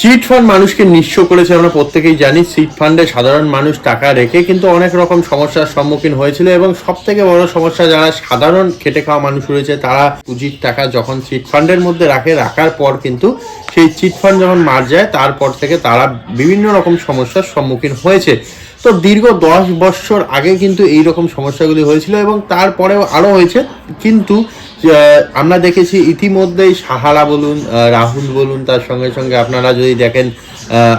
Chit fund মানুষকে নিঃস্ব করেছে, আমরা প্রত্যেকেই জানি। চিট ফান্ডে সাধারণ মানুষ টাকা রেখে কিন্তু অনেক রকম সমস্যার সম্মুখীন হয়েছিল এবং সব থেকে বড় সমস্যা যারা সাধারণ খেটে খাওয়া মানুষ রয়েছে, তারা পুঁজির টাকা যখন চিট ফান্ডের মধ্যে রাখে, রাখার পর কিন্তু সেই চিট ফান্ড যখন মার যায়, তারপর থেকে তারা বিভিন্ন রকম সমস্যার সম্মুখীন হয়েছে। তো দীর্ঘ দশ বছর আগে কিন্তু এই রকম সমস্যাগুলি হয়েছিল এবং তারপরেও আরও হয়েছে। কিন্তু আমরা দেখেছি ইতিমধ্যেই সাহারা বলুন রাহুল বলুন, তার সঙ্গে সঙ্গে আপনারা যদি দেখেন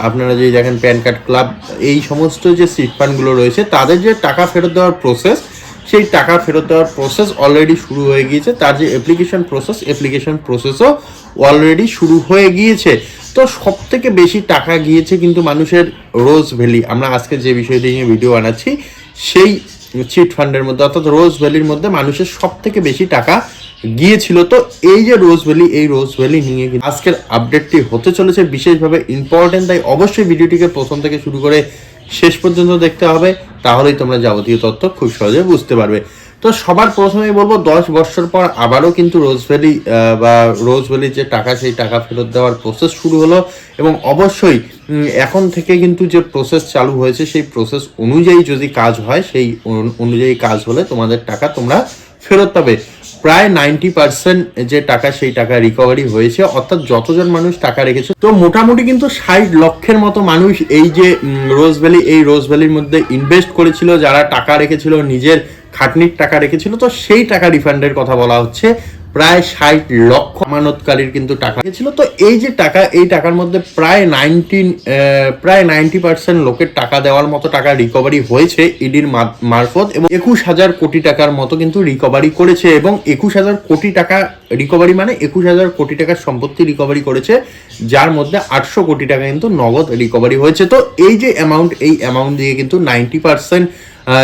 আপনারা যদি দেখেন প্যান কার্ড ক্লাব, এই সমস্ত যে সিট ফান্ডগুলো রয়েছে, তাদের যে টাকা ফেরত দেওয়ার প্রসেস সেই টাকা ফেরত দেওয়ার প্রসেস অলরেডি শুরু হয়ে গিয়েছে। তার যে অ্যাপ্লিকেশন প্রসেস অ্যাপ্লিকেশন প্রসেসও অলরেডি শুরু হয়ে গিয়েছে। তো সব থেকে বেশি টাকা গিয়েছে কিন্তু মানুষের রোজ ভ্যালি। আমরা আজকে যে বিষয়টি নিয়ে ভিডিও বানাচ্ছি, সেই চিট ফান্ডের মধ্যে অর্থাৎ রোজ ভ্যালির মধ্যে মানুষের সব থেকে বেশি টাকা গিয়েছিল। তো এই যে রোজ ভ্যালি, এই রোজ ভ্যালি নিয়ে আজকের আপডেটটি হতে চলেছে বিশেষভাবে ইম্পর্টেন্ট তাই অবশ্যই ভিডিওটিকে প্রথম থেকে শুরু করে শেষ পর্যন্ত দেখতে হবে, তাহলেই তোমরা যাবতীয় তথ্য খুব সহজে বুঝতে পারবে। তো সবার প্রথমেই বলব, দশ বছর পর আবারও কিন্তু রোজ ভ্যালি বা রোজ ভ্যালির যে টাকা, সেই টাকা ফেরত দেওয়ার প্রসেস শুরু হলো এবং অবশ্যই এখন থেকে কিন্তু যে প্রসেস চালু হয়েছে, সেই প্রসেস অনুযায়ী যদি কাজ হয়, সেই অনুযায়ী কাজ হলে তোমাদের টাকা তোমরা ফেরত পাবে। প্রায় নাইনটি পার্সেন্ট যে টাকা, সেই টাকা রিকভারি হয়েছে, অর্থাৎ যতজন মানুষ টাকা রেখেছে, তো মোটামুটি কিন্তু ষাট লক্ষের মতো মানুষ এই যে রোজ ভ্যালি এই রোজ ভ্যালির মধ্যে ইনভেস্ট করেছিল, যারা টাকা রেখেছিল, নিজের খাটনির টাকা রেখেছিল, তো সেই টাকা রিফান্ডের কথা বলা হচ্ছে। প্রায় ষাট লক্ষ আমানতকারীর কিন্তু টাকা রেখেছিল। তো এই যে টাকা, এই টাকার মধ্যে প্রায় নাইনটিন প্রায় নাইনটি পার্সেন্ট লোকের টাকা দেওয়ার মতো টাকা রিকভারি হয়েছে ইডির মারফত এবং একুশ হাজার কোটি টাকার মতো কিন্তু রিকভারি করেছে এবং একুশ হাজার কোটি টাকা রিকভারি মানে একুশ হাজার কোটি টাকার সম্পত্তি রিকভারি করেছে, যার মধ্যে আটশো কোটি টাকা কিন্তু নগদ রিকভারি হয়েছে। তো এই যে অ্যামাউন্ট এই অ্যামাউন্ট দিয়ে কিন্তু নাইনটি পার্সেন্ট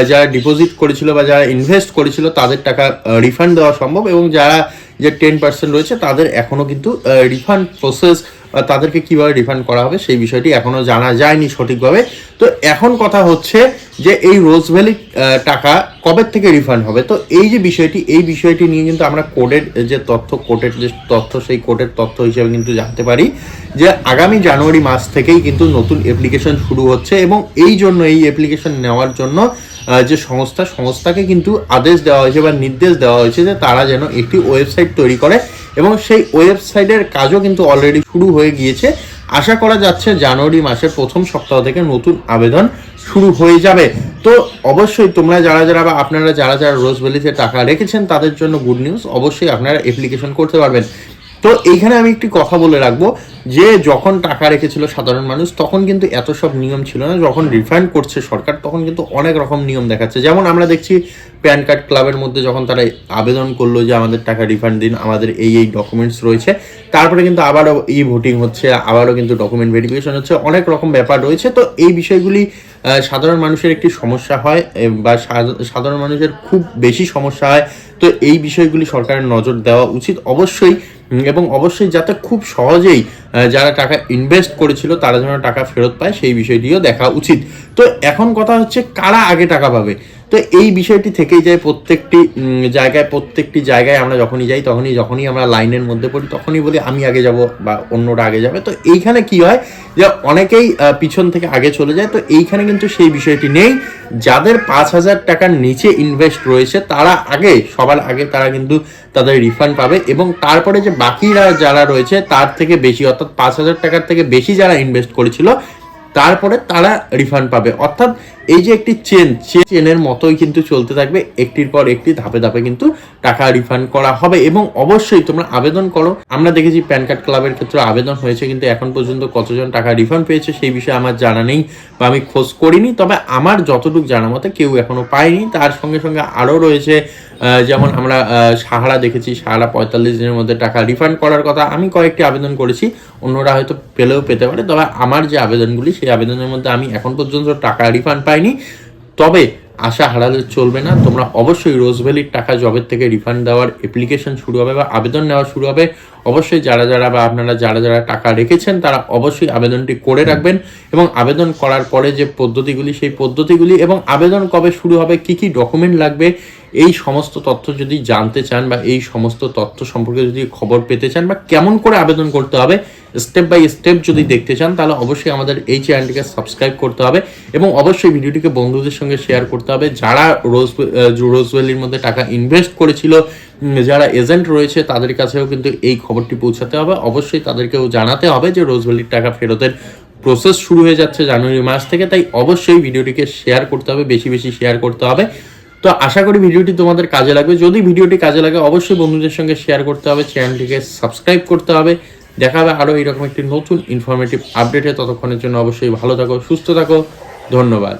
যারা ডিপোজিট করেছিল বা যারা ইনভেস্ট করেছিল, তাদের টাকা রিফান্ড দেওয়া সম্ভব এবং যারা যে টেন পার্সেন্ট রয়েছে, তাদের এখনও কিন্তু রিফান্ড প্রসেস তাদেরকে কীভাবে রিফান্ড করা হবে সেই বিষয়টি এখনও জানা যায়নি সঠিকভাবে। তো এখন কথা হচ্ছে যে এই রোজ ভ্যালি টাকা কবে থেকে রিফান্ড হবে? তো এই যে বিষয়টি, এই বিষয়টি নিয়ে কিন্তু আমরা কোডের যে তথ্য কোডের যে তথ্য, সেই কোডের তথ্য হিসেবে কিন্তু জানতে পারি যে আগামী জানুয়ারি মাস থেকেই কিন্তু নতুন অ্যাপ্লিকেশন শুরু হচ্ছে এবং এই জন্য, এই অ্যাপ্লিকেশন নেওয়ার জন্য যে সংস্থা, সংস্থাকে কিন্তু আদেশ দেওয়া হয়েছে বা নির্দেশ দেওয়া হয়েছে যে তারা যেন একটি ওয়েবসাইট তৈরি করে এবং সেই ওয়েবসাইটের কাজও কিন্তু অলরেডি শুরু হয়ে গিয়েছে। আশা করা যাচ্ছে জানুয়ারি মাসের প্রথম সপ্তাহ থেকে নতুন আবেদন শুরু হয়ে যাবে। তো অবশ্যই তোমরা যারা যারা বা আপনারা যারা যারা রোজভ্যালিতে টাকা রেখেছেন, তাদের জন্য গুড নিউজ অবশ্যই আপনারা অ্যাপ্লিকেশন করতে পারবেন। তো এইখানে আমি একটি কথা বলে রাখব যে যখন টাকা রেখেছিল সাধারণ মানুষ, তখন কিন্তু এত সব নিয়ম ছিল না। যখন রিফান্ড করছে সরকার, তখন কিন্তু অনেক রকম নিয়ম দেখাচ্ছে। যেমন আমরা দেখছি প্যান কার্ড ক্লাবের মধ্যে যখন তারা আবেদন করল যে আমাদের টাকা রিফান্ড দিন, আমাদের এই এই ডকুমেন্টস রয়েছে। তারপরে কিন্তু আবারও ই ভোটিং হচ্ছে, আবারও কিন্তু ডকুমেন্ট ভেরিফিকেশন হচ্ছে, অনেক রকম ব্যাপার রয়েছে। তো এই বিষয়গুলি সাধারণ মানুষের একটি সমস্যা হয় বা সাধারণ মানুষের খুব বেশি সমস্যা হয়। তো এই বিষয়গুলি সরকারের নজর দেওয়া উচিত। অবশ্যই এবং অবশ্যই যাতে খুব সহজেই যারা টাকা ইনভেস্ট করেছিল তারা যেন টাকা ফেরত পায়, সেই বিষয়টিও দেখা উচিত। তো এখন কথা হচ্ছে, কারা আগে টাকা পাবে? তো এই বিষয়টি থেকেই যায় প্রত্যেকটি জায়গায় প্রত্যেকটি জায়গায় আমরা যখনই যাই, তখনই, যখনই আমরা লাইনের মধ্যে পড়ি, তখনই বলি, আমি আগে যাব বা অন্যরা আগে যাবে। তো এইখানে কি হয় যে অনেকেই পিছন থেকে আগে চলে যায়। তো এইখানে কিন্তু সেই বিষয়টি নেই। যাদের পাঁচ হাজার টাকার নিচে ইনভেস্ট রয়েছে, তারা আগে, সবার আগে তারা কিন্তু তাদের রিফান্ড পাবে এবং তারপরে যে বাকিরা যারা রয়েছে, তার থেকে বেশি, অর্থাৎ পাঁচ হাজার টাকার থেকে বেশি যারা ইনভেস্ট করেছিল, তারপরে তারা রিফান্ড পাবে। অর্থাৎ এই যে একটি চেন চেনের মতোই কিন্তু চলতে থাকবে। একটির পর একটি, ধাপে ধাপে কিন্তু টাকা রিফান্ড করা হবে এবং অবশ্যই তোমরা আবেদন করো। আমরা দেখেছি প্যান কার্ড ক্লাবের ক্ষেত্রে আবেদন হয়েছে, কিন্তু এখন পর্যন্ত কতজন টাকা রিফান্ড পেয়েছে সেই বিষয়ে আমার জানা নেই বা আমি খোঁজ করিনি। তবে আমার যতটুকু জানা মতে কেউ এখনও পায়নি। তার সঙ্গে সঙ্গে আরও রয়েছে যেমন আমরা সাহারা দেখেছি, সাহারা পঁয়তাল্লিশ দিনের মধ্যে টাকা রিফান্ড করার কথা। আমি কয়েকটি আবেদন করেছি, অন্যরা হয়তো পেলেও পেতে পারে। তবে আমার যে আবেদনগুলি, সেই আবেদনের মধ্যে আমি এখন পর্যন্ত টাকা রিফান্ড পাইনি। তবে আশা হারালে চলবে না। তোমরা অবশ্যই রোজভ্যালির টাকা জবের থেকে রিফান্ড দেওয়ার অ্যাপ্লিকেশন শুরু হবে বা আবেদন নেওয়া শুরু হবে। অবশ্যই যারা যারা বা আপনারা যারা যারা টাকা রেখেছেন, তারা অবশ্যই আবেদনটি করে রাখবেন এবং আবেদন করার পরে যে পদ্ধতিগুলি, সেই পদ্ধতিগুলি এবং আবেদন কবে শুরু হবে, কি কি ডকুমেন্ট লাগবে এই সমস্ত তথ্য যদি জানতে চান বা এই সমস্ত তথ্য সম্পর্কে যদি খবর পেতে চান বা কেমন করে আবেদন করতে হবে স্টেপ বাই স্টেপ যদি দেখতে চান, তাহলে অবশ্যই আমাদের এই চ্যানেলটিকে সাবস্ক্রাইব করতে হবে এবং অবশ্যই ভিডিওটিকে বন্ধুদের সঙ্গে শেয়ার করতে হবে। যারা রোজ রোজভ্যালির মধ্যে টাকা ইনভেস্ট করেছিল যারা এজেন্ট রয়েছে, তাদের কাছেও কিন্তু এই খবরটি পৌঁছাতে হবে। অবশ্যই তাদেরকেও জানাতে হবে যে রোজভ্যালির টাকা ফেরতের প্রসেস শুরু হয়ে যাচ্ছে জানুয়ারি মাস থেকে, তাই অবশ্যই ভিডিওটিকে শেয়ার করতে হবে, বেশি বেশি শেয়ার করতে হবে। তো আশা করি ভিডিওটি তোমাদের কাজে লাগবে। যদি ভিডিওটি কাজে লাগে, অবশ্যই বন্ধুদের সঙ্গে শেয়ার করতে হবে চ্যানেলটিকে সাবস্ক্রাইব করতে হবে। দেখা হবে আরও এইরকম একটি নতুন ইনফরমেটিভ আপডেটে ততক্ষণের জন্য অবশ্যই ভালো থাকো, সুস্থ থাকো। ধন্যবাদ।